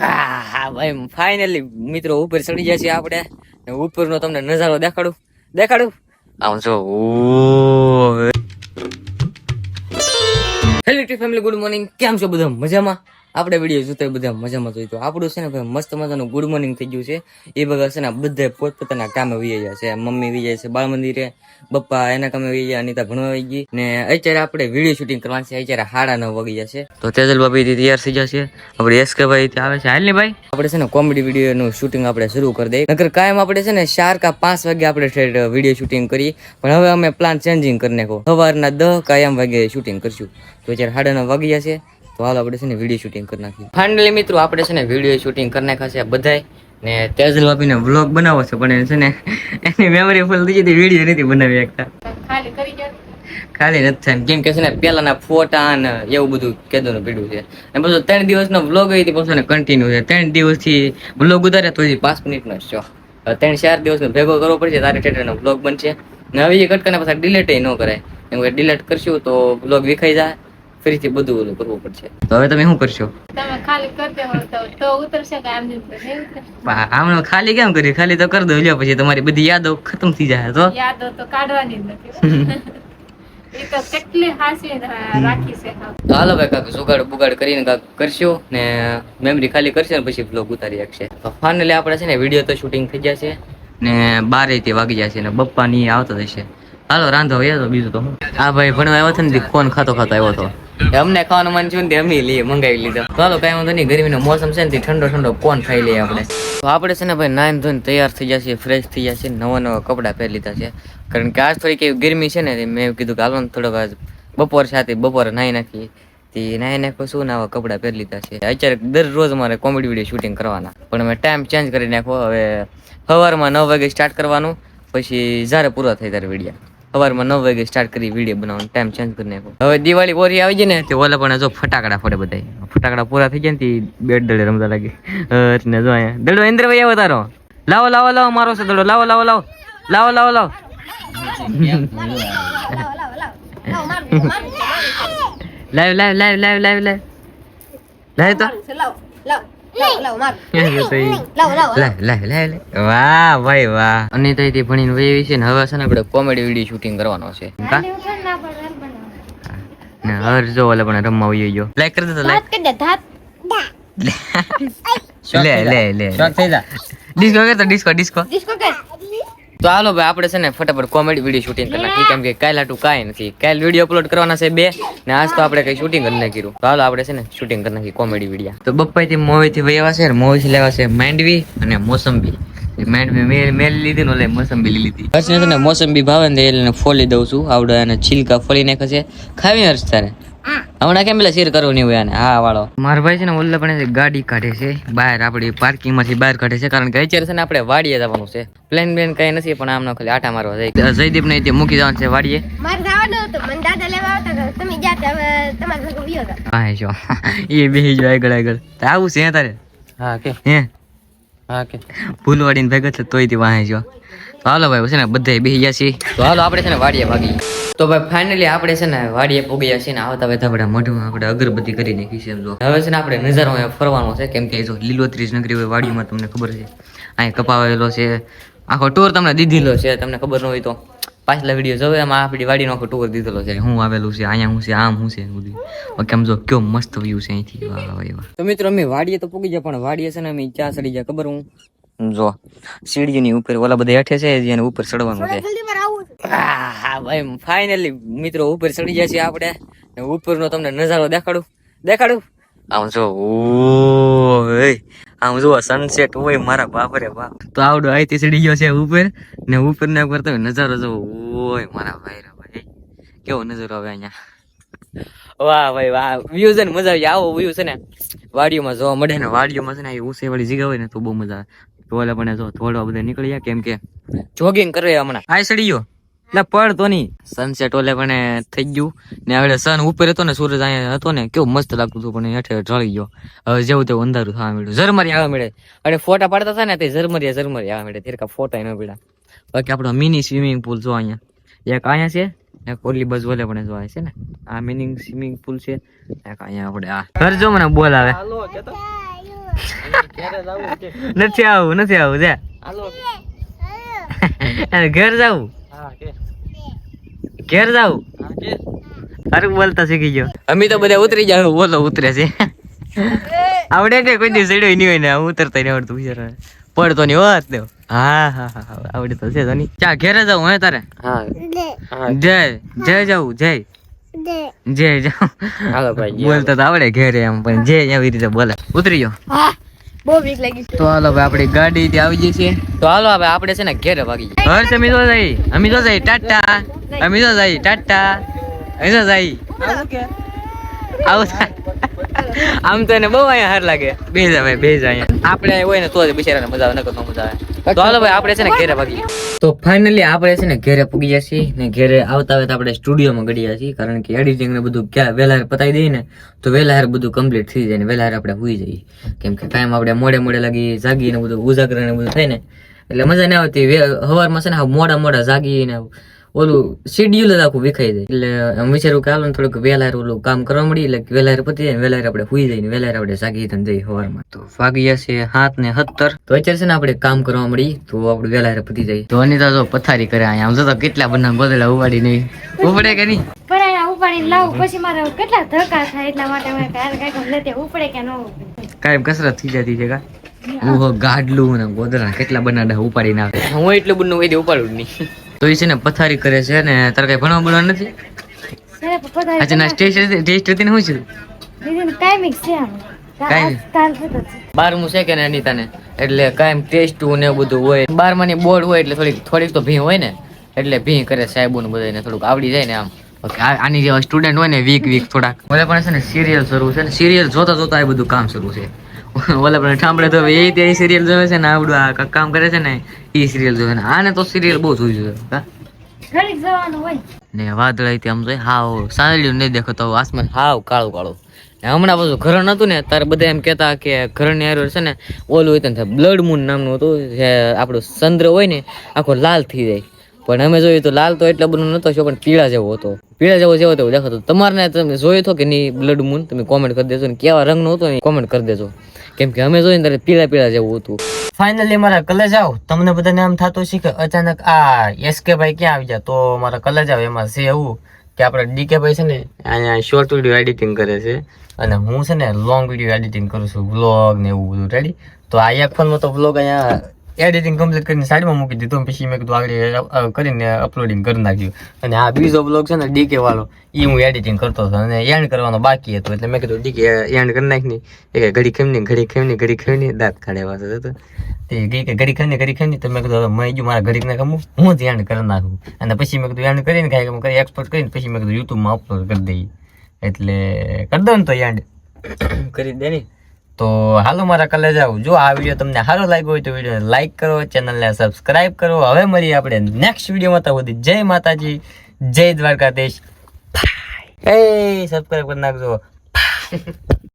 હા ભાઈ ફાઇનલી મિત્રો ઉપર ચડી જાય છે ઉપર ઉપરનો તમને નજારો દેખાડું. દેખાડું. આમ જો હેલો ફેમિલી ગુડ મોર્નિંગ કેમ છો બધા? મજામાં? આપણે વીડિયો જોતા બધા મજામાં જોઈ તો આપણું છે ને ભાઈ મસ્ત મજાનું ગુડ મોર્નિંગ થઈ ગયું છે. એ બધા છે ને બધા પોતપોતાના કામે વહી છે. મમ્મી વહી છે બાળ મંદિરે બપ્પા એના કામે વહી ગયા, અનિતા ભણવા વહી ગઈ. ને અત્યારે આપણે વીડિયો શૂટિંગ કરવાનું છે. અત્યારે હાડા નવ વાગી જશે તો તેજલ ભાભી તૈયાર થઈ જશે આપણે એસ કે ભાઈ આવે છે. હાલ ને ભાઈ? આપણે છે ને કોમેડી વીડિયો નું શૂટિંગ આપણે શરૂ કરી દઈએ. નકર કાયમ આપણે છે ને ચાર કા પાંચ વાગે આપણે વીડિયો શૂટિંગ કરી પણ હવે અમે પ્લાન ચેન્જિંગ કરી નાખો સવારના દહ કાયમ વાગે શૂટિંગ કરશું. તો અત્યારે સાડા નવ વાગી જશે તો હાલ આપણે છે ને વીડિયો શૂટિંગ કરી નાખીએ. ફાઇનલી મિત્રો આપણે છે ને વીડિયો શૂટિંગ કરી નાખ્યા છે બધાય. ને તેજલ ભાભીને વ્લોગ બનાવો છે પણ છે ને એની મેમરી ફૂલ થઈ જતી વીડિયો નથી બનાવી શકતા. ખાલી કરી જાય ખાલી નથી થાય કેમ કે છે ને પેલાના ફોટા ને એવું બધું કેદોનું પીડ્યું છે. અને પછી ત્રણ દિવસનો વ્લોગ હતી પછી ને કન્ટિન્યુ છે. ત્રણ દિવસથી વ્લોગ ઉતારે તો પાંચ મિનિટનો જ છો. ત્રણ ચાર દિવસનો ભેગો કરવો પડશે તારે ટેટરનો વ્લોગ બનશે. ને હવે એ કટકાને પાછા ડિલેટ ન કરાય. એમ કે ડિલેટ કરશું તો વ્લોગ વિખાઈ જાય. ફરીથી બધું ઓલું કરવું પડશે. તો હવે તમે શું કરશો? તમે ખાલી કરતે હો તો તો ઉતરશે કે આમ નહીં ઉતરે? નહીં ખાલી કેમ કરી ખાલી તો કરી દો લ્યો પછી તમારી બધી યાદો ખતમ થઈ જાય તો. યાદો તો કાઢવાની જ નથી એ તો કેટલી હાસી રાખી છે તો હાલો ભાઈ કાંક જુગાડ બુગાડ કરીને કાંક કરશું ને મેમરી ખાલી કરશે ને પછી બ્લોગ ઉતારી રાખશે તો ફાઇનલી આપણે છે ને વીડિયો તો શૂટિંગ થઈ જશે ને બારે થી વાગી જશે ને બપ્પા ની આવતો થશે હાલો રાંધો આવ્યો તો બીજું તો હા ભાઈ ભણવા આવ્યો હતો ને ફોન ખાતો ખાતો આવ્યો હતો. અમને ખાવાનું મન થયું ને અમે લઈએ, મંગાવી લીધો. ચાલો, કઈ વાંધો નહીં, ગરમીનો મોસમ છે ને ઠંડો ઠંડો કોણ ખાઈ લઈએ આપણે. તો આપણે છે ને ભાઈ નાઈન ધોઈને તૈયાર થઈ જશે ફ્રેશ થઈ જશે નવા નવા કપડાં પહેરી લીધા છે. કારણ કે આજ થોડીક એવી ગરમી છે ને મેં કીધું કે હાલો થોડોક આજ બપોર સાથે બપોરે નાહી નાખીએ. તે નાહી નાખો શું નવા કપડાં પહેરી લીધા છે. અત્યારે દરરોજ મારે કોમેડી વીડિયો શૂટિંગ કરવાના. પણ અમે ટાઈમ ચેન્જ કરી નાખો, હવે સવારમાં નવ વાગે સ્ટાર્ટ કરવાનું, પછી જ્યારે પૂરો થાય ત્યારે વીડિયો સવારમાં નવ વાગે સ્ટાર્ટ કરી વીડિયો બનાવવાનો ટાઈમ ચેન્જ કરી નાખો હવે દિવાળી ઓરી આવી જાય ને, તે ઓલા પણ જો ફટાકડા ફોડે બધા ફટાકડા પૂરા થઈ જાય ને, તે બેટ દડે રમતા લાગે. ને જો અહીંયા. દડો, ઇન્દ્રભાઈ આવો તારો. લાવો લાવો લાવો, મારો છે દડો. લાવો લાવો લાવો. લાવો લાવો લાવો. લાવ લાવ લાવ લાવ લાવ લાવ લાવ. તો. વાહ ભાઈ વાહ. અને તો ભણીને વહી છે ને હવે છે ને આપણે કોમેડી વીડિયો શૂટિંગ કરવાનો છે. કા? ને હર જો ઓલે પણ રમવા વહી ગયો. લાઈક કરી દે તો લાઈક લે લે લે ડિસ્કો કરતો ડિસ્કો ડિસ્કો તો હાલો ભાઈ, આપણે છે ને ફટાફટ કોમેડી વીડિયો શૂટિંગ કરી નાખી કેમ કે કાલ હાટું કાંઈ નથી. કાલ વીડિયો અપલોડ કરવાના છે બે, ને આજ તો આપણે કઈ શૂટિંગ કરી નાખ્યું તો હાલો, આપણે છે ને શૂટિંગ કરી નાખી કોમેડી વીડિયો તો બપ્પાઈ થી મોવી થી વહી છે મોવી થી લેવા છે માંડવી અને મોસંબી. માંડવી મેલ મેલ લીધી ને ઓલે મોસંબી લઈ લીધી. હર્ષને છે ભાવે ને એને ફોલી દઉં છું. આવડે અને છિલકા ફોલી નાખે છે. ખાવી હર્ષ તારે? હમણાં કેમ પેલા શેર કરવું નહીં હોય આને હા વાળો. મારા ભાઈ છે ને ઓલા પણ ગાડી કાઢે છે બહાર આપણી પાર્કિંગમાંથી બહાર કાઢે છે કારણ કે અત્યારે છે ને આપણે વાડીએ જવાનું છે. પ્લેન પ્લેન કઈ નથી પણ આમનો ખાલી આટા મારવા જાય. જયદીપ ને તે મૂકી જવાનું છે વાડીએ. મારે જવાનું હતું મને દાદા લેવા આવતા તમે જાતે તમારા ભેગો વિયો હતા. હા જો. એ બેસી જો આગળ આગળ. આવું છે હે તારે? હા કે. હે? હા કે. ફૂલવાડીને ભેગા છે તોય તે વાહે જો. તો હાલો ભાઈ છે ને બધે બેસી ગયા છીએ. તો હાલો, આપણે છે ને વાડીએ ભાગી. તો ભાઈ ફાઇનલી આપણે છે ને વાડીએ પૂગી ગયા છીએ ને આવતા વેતા આપણે મોઢું આપણે અગરબત્તી કરી નાખી છે હવે છે ને આપણે નજારો ફરવાનો છે. કેમ કે જો લીલોતરી નગરી હોય વાડીમાં, તમને ખબર છે. અહીંયા કપાવેલો છે. આખો ટૂર તમને દીધેલો છે, તમને ખબર ન હોય તો. પાછલા વીડિયો જોવે, એમાં આપણી વાડીનો આખો ટૂર દીધેલો છે. હું આવેલું છે, અહીંયા હું છે, આમ હું છે બધું. બાકી આમ જો કેવો મસ્ત વ્યૂ છે અહીંથી. વાહ વાહ તો મિત્રો, અમે વાડીએ તો પૂગી જાય પણ વાડીએ છે ને અમે ચા ચડી જાય ખબર હું? જો. સીડીની ઉપર ઓલા બધા હેઠે છે જેને ઉપર ચડવાનું છે. છે. હા ભાઈ ફાઇનલી મિત્રો ઉપર ચડી ગયા છીએ આપણે. ને ઉપરનો તમને નજારો દેખાડું. દેખાડું. આમ જો ઓ આમ જો સનસેટ હોય મારા બાપ રે બાપ. તો આવડો અહીંથી ચડી ગયો છે ઉપર. ને ઉપર ને ઉપર તમે નજારો જો ઓય મારા ભાઈ રે ભાઈ. કેવો નજારો આવે અહીંયા. વાહ ભાઈ વાહ. વ્યૂ છે ને મજા આવી. આવો વ્યૂ છે ને. વાડીઓમાં જોવા મળે ને. વાડીઓમાં છે ને એ ઊંચાઈ વાળી જગ્યા હોય ને તો બહુ મજા આવે. ટોલે પણ જો બધા નીકળી ગયા કેમ કે જોગિંગ કરે હમણાં. આ સડી ગયો એટલે પડ તો નહીં સનસેટ ઓલે પણ થઈ ગયું. ને હવે સન ઉપર હતો ને સૂરજ અહીંયા હતો ને કેવું મસ્ત લાગતું હતું પણ હેઠે ઢળી ગયો. હવે જેવું તેવું અંધારું થવા મળ્યું ઝરમરી આવવા મળે. અને ફોટા પાડતા હતા ને તે ઝરમરી ઝરમરી આવવા મળે. તેરકા ફોટા ન પીડા બાકી આપણો મિની સ્વિમિંગ પુલ જો અહીંયા. એક અહીંયા છે એક ઓલી બાજુ ઓલે પણ જો આ છે ને. આ મિનિંગ સ્વિમિંગ પુલ છે. એક અહીંયા આપણે આ. ઘર જો મને બોલાવે. નથી આવું નથી આવું જા. ઘેર જાવું ઘેર જાવું અરે બોલતા શીખી ગયો. અમે તો બધા ઉતરી જાવ બોલો ઉતરે છે. આવડે ને કોઈ દિવસ ચડ્યો નહીં હોય ને હું ઉતરતા નહીં આવડતું બિચારા. પડતો નહીં હોત દેવ હા હા હા હા, આવડે તો છે તો નહીં ચા ઘેરે જાવું હે તારે. હા. જય જય જાવું જય. જય જાવ હાલો ભાઈ બોલતા તો આવડે ઘેરે એમ પણ જય એવી રીતે બોલે. ઉતરી ગયો બહુ બીક લાગી તો હાલો ભાઈ આપણી ગાડી થી આવી જઈ છે તો હાલો હવે આપણે છે ને ઘેરે ભાગી જઈએ. હર્ષ અમી તો જઈ. અમી તો જઈ. ટાટા. અમી તો જઈ. ટાટા. અમી તો જઈ. આવું. આમ તો એને બહુ અહીંયા હાર લાગે. બે જાય ભાઈ બે જાય આપણે હોય ને તો જ બિચારાને મજા આવે નકર ન મજા આવે. તો હાલો ભાઈ આપણે છે ને ઘેરે ભાગી તો ફાઇનલી આપણે છે ને ઘેરે પૂગી જશે ને ઘેરે આવતા આવતા આપણે સ્ટુડિયોમાં ગડ્યા છીએ કારણ કે એડિટિંગ ને બધું ક્યાં વહેલા પતાવી દઈએ ને તો વહેલા બધું કમ્પ્લીટ થઈ જાય ને વહેલા આપણે હોઈ જઈએ. કેમ કે ટાઈમ આપણે મોડે મોડે લાગી જાગીને બધું ઉજાગર ને બધું થાય ને એટલે મજા ના આવતી. સવારમાં છે ને મોડા મોડા જાગી ને ઓલું શેડ્યુલ જ આખું વિખાઈ જાય. એટલે અમે વિચાર્યું કે આવું ને થોડુંક વહેલા ઓલું કામ કરવા મળી એટલે વહેલા પતી જાય વહેલા આપણે હુઈ જાય ને વહેલા આપણે જાગી ને જઈએ સવારમાં તો વાગ્યા છે સાત ને સત્તર. તો અત્યારે છે ને આપણે કામ કરવા મળી તો આપણે વહેલા પતી જાય તો અનિતા જો પથારી કરે અહીંયા. આમ જો તો કેટલા બધા ગોદડા ઉપાડી નહીં ઉપડે કે નહીં? ઉપાડી લાવ. પછી મારે કેટલા ધક્કા થાય એટલા માટે મેં કાંઈ કાંઈ લેતે ઉપડે કે ન કાયમ કસરત થઈ જતી છે કા? ગાડલું ને ગોદરા કેટલા બનાડા ઉપાડી નાખે હું એટલું બધું ઉપાડું નહીં. તો એ છે ને પથારી કરે છે ને તારે કઈ ભણવા ભણવા નથી? અચ્છા ના ટેસ્ટ ટેસ્ટ હતી ને શું છે? કાઈ છે બારમું છે કે ને અનિતા ને એટલે કાયમ ટેસ્ટ ને બધું હોય. બારમાની બોર્ડ હોય એટલે થોડીક થોડીક તો ભીં હોય ને એટલે ભીં કરે સાહેબો ને બધાને થોડુંક આવડી જાય ને આમ. ઓકે આની જેવા સ્ટુડન્ટ હોય ને વીક વીક થોડાક. મને પણ છે ને સિરિયલ શરૂ છે ને સિરિયલ જોતા જોતા એ બધું કામ શરૂ છે. ઓલા પણ ઠામડે તો એ તે સિરિયલ જોવે છે ને આવડું આ કામ કરે છે ને એ સિરિયલ જોવે ને આને તો સિરિયલ બહુ જોઈ જોઈએ ઘડીક ને વાદળાઈ આમ જોઈ. હાવ સાંજળ્યું નહીં દેખાતો. આસમાન હાવ કાળું કાળું. ને હમણાં પાછું ઘરણ હતું ને તારે બધા એમ કહેતા કે ઘરની હારે છે ને ઓલું હોય ને બ્લડ મૂન નામનું હતું જે આપણું ચંદ્ર હોય ને આખો લાલ થઈ જાય. પણ અમે જોયું તો લાલ તો એટલો બધો નતો છો પણ પીળા જેવો હતો. પીળા જેવો જેવો તેવો દેખાતો. તમારે તમે જોયો હતો કે નહીં બ્લડ મૂન તમે કોમેન્ટ કરી દેજો ને કેવા રંગનો હતો ને કોમેન્ટ કરી દેજો. કેમ કે અમે જોઈને ત્યારે પીળા પીળા જેવું હતું. ફાઇનલી મારા કલેજ આવ. તમને બધાને એમ થતું છે કે અચાનક આ એસકે ભાઈ ક્યાં આવી જાય તો મારા કલેજ આવ. એમાં છે એવું કે આપણે ડીકે ભાઈ છે ને અહીંયા શોર્ટ વીડિયો એડિટિંગ કરે છે. અને હું છે ને લોંગ વીડિયો એડિટિંગ કરું છું. વ્લોગ ને એવું બધું. રેડી તો આ એક ફોનમાં તો વ્લોગ અહીંયા એડિટિંગ કમ્પ્લીટ કરીને સાઈડમાં મૂકી દીધું, પછી મેં કીધું આગળ કરીને અપલોડિંગ કરી નાખ્યું. અને આ બીજો બ્લોગ છે ને, ડીકે વાળો એ હું એડિટિંગ કરતો હતો. અને એન્ડ કરવાનો બાકી હતો, એટલે મેં કીધું ડીકે એન્ડ કરી નાખી એ ઘડી ખેમની ઘડી ખેમની ઘડી ખેમની, દાંત કાઢે પાસે હતો તે. ગઈ કે ઘડી ખેમની ઘડી ખેમની, તો મેં કીધું મેં જો મારા ઘડીક ને કમું હું જ એન્ડ કરી નાખું. અને પછી મેં કીધું એન્ડ કરીને કાંઈ કરી એક્સપોર્ટ કરીને, પછી મેં કીધું યુટ્યુબમાં અપલોડ કરી દઈએ. એટલે કરી દો ને તો એન્ડ કરી દે ને. તો હાલો મારા કલે જાવ જો આ વીડિયો તમને સારો લાગ્યો હોય તો વીડિયો લાઈક કરો, ચેનલને સબસ્ક્રાઇબ કરો. હવે મળીએ આપણે નેક્સ્ટ વિડીયોમાં તો સુધી જય માતાજી, જય દ્વારકાધીશ. એ સબસ્ક્રાઇબ કરી નાખજો.